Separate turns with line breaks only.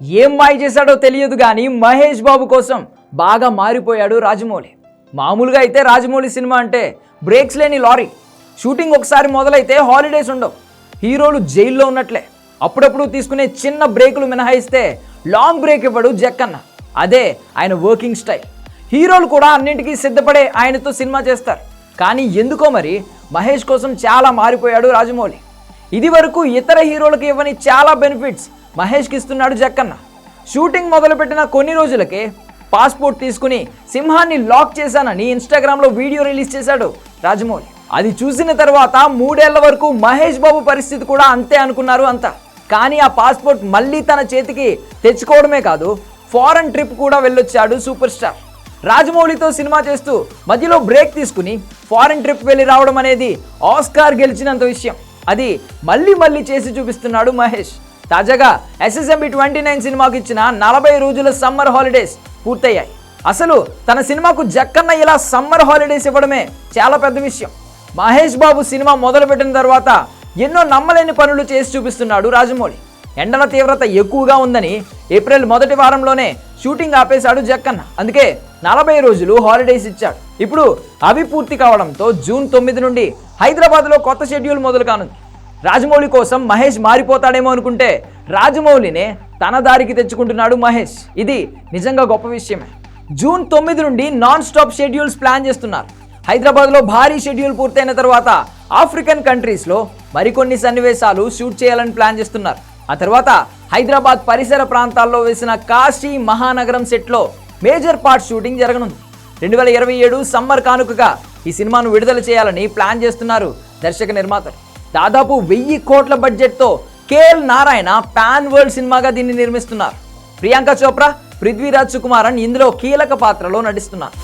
ఏం మాయ చేశాడో తెలియదు కానీ మహేష్ బాబు కోసం బాగా మారిపోయాడు రాజమౌళి. మామూలుగా అయితే రాజమౌళి సినిమా అంటే బ్రేక్స్ లేని లారీ. షూటింగ్ ఒకసారి మొదలైతే హాలిడేస్ ఉండవు. హీరోలు జైల్లో ఉన్నట్లే. అప్పుడప్పుడు తీసుకునే చిన్న బ్రేకులు మినహాయిస్తే లాంగ్ బ్రేక్ ఇవ్వడు జక్కన్న. అదే ఆయన వర్కింగ్ స్టైల్. హీరోలు కూడా అన్నింటికీ సిద్ధపడే ఆయనతో సినిమా చేస్తారు. కానీ ఎందుకో మరి మహేష్ కోసం చాలా మారిపోయాడు రాజమౌళి. ఇది వరకు ఇతర హీరోలకు ఇవ్వని చాలా బెనిఫిట్స్ మహేష్కి ఇస్తున్నాడు జక్కన్న. షూటింగ్ మొదలుపెట్టిన కొన్ని రోజులకే పాస్పోర్ట్ తీసుకుని సింహాన్ని లాక్ చేశానని ఇన్స్టాగ్రామ్లో వీడియో రిలీజ్ చేశాడు రాజమౌళి. అది చూసిన తర్వాత మూడేళ్ళ వరకు మహేష్ బాబు పరిస్థితి కూడా అంతే అనుకున్నారు అంతా. కానీ ఆ పాస్పోర్ట్ మళ్ళీ తన చేతికి తెచ్చుకోవడమే కాదు ఫారెన్ ట్రిప్ కూడా వెళ్ళొచ్చాడు సూపర్ స్టార్. రాజమౌళితో సినిమా చేస్తూ మధ్యలో బ్రేక్ తీసుకుని ఫారెన్ ట్రిప్ వెళ్ళి రావడం అనేది ఆస్కార్ గెలిచినంత విషయం. అది మళ్ళీ మళ్ళీ చేసి చూపిస్తున్నాడు మహేష్. తాజాగా ఎస్ఎస్ఎంబి ట్వంటీ నైన్ సినిమాకి ఇచ్చిన నలభై రోజుల సమ్మర్ హాలిడేస్ పూర్తయ్యాయి. అసలు తన సినిమాకు జక్కన్న ఇలా సమ్మర్ హాలిడేస్ ఇవ్వడమే చాలా పెద్ద విషయం. మహేష్ బాబు సినిమా మొదలుపెట్టిన తర్వాత ఎన్నో నమ్మలేని పనులు చేసి చూపిస్తున్నాడు రాజమౌళి. ఎండల తీవ్రత ఎక్కువగా ఉందని ఏప్రిల్ మొదటి వారంలోనే షూటింగ్ ఆపేశాడు జక్కన్న. అందుకే నలభై రోజులు హాలిడేస్ ఇచ్చాడు. ఇప్పుడు అవి పూర్తి కావడంతో జూన్ తొమ్మిది నుండి హైదరాబాద్లో కొత్త షెడ్యూల్ మొదలు కానుంది రాజమౌళి కోసం మహేష్ మారిపోతాడేమో అనుకుంటే రాజమౌళినే తన దారికి తెచ్చుకుంటున్నాడు మహేష్. ఇది నిజంగా గొప్ప విషయమే. జూన్ తొమ్మిది నుండి నాన్ స్టాప్ షెడ్యూల్స్ ప్లాన్ చేస్తున్నారు. హైదరాబాద్లో భారీ షెడ్యూల్ పూర్తయిన తర్వాత ఆఫ్రికన్ కంట్రీస్లో మరికొన్ని సన్నివేశాలు షూట్ చేయాలని ప్లాన్ చేస్తున్నారు. ఆ తర్వాత హైదరాబాద్ పరిసర ప్రాంతాల్లో వేసిన కాశీ మహానగరం సెట్లో మేజర్ పార్ట్ షూటింగ్ జరగనుంది. రెండు వేల ఇరవై ఏడు సమ్మర్ కానుకగా ఈ సినిమాను విడుదల చేయాలని ప్లాన్ చేస్తున్నారు దర్శక నిర్మాతలు. దాదాపు వెయ్యి కోట్ల బడ్జెట్తో కేఎల్ నారాయణ పాన్ వరల్డ్ సినిమాగా దీన్ని నిర్మిస్తున్నారు. ప్రియాంక చోప్రా పృథ్వీరాజ్ సుకుమారన్ ఇందులో కీలక పాత్రలో నటిస్తున్నారు.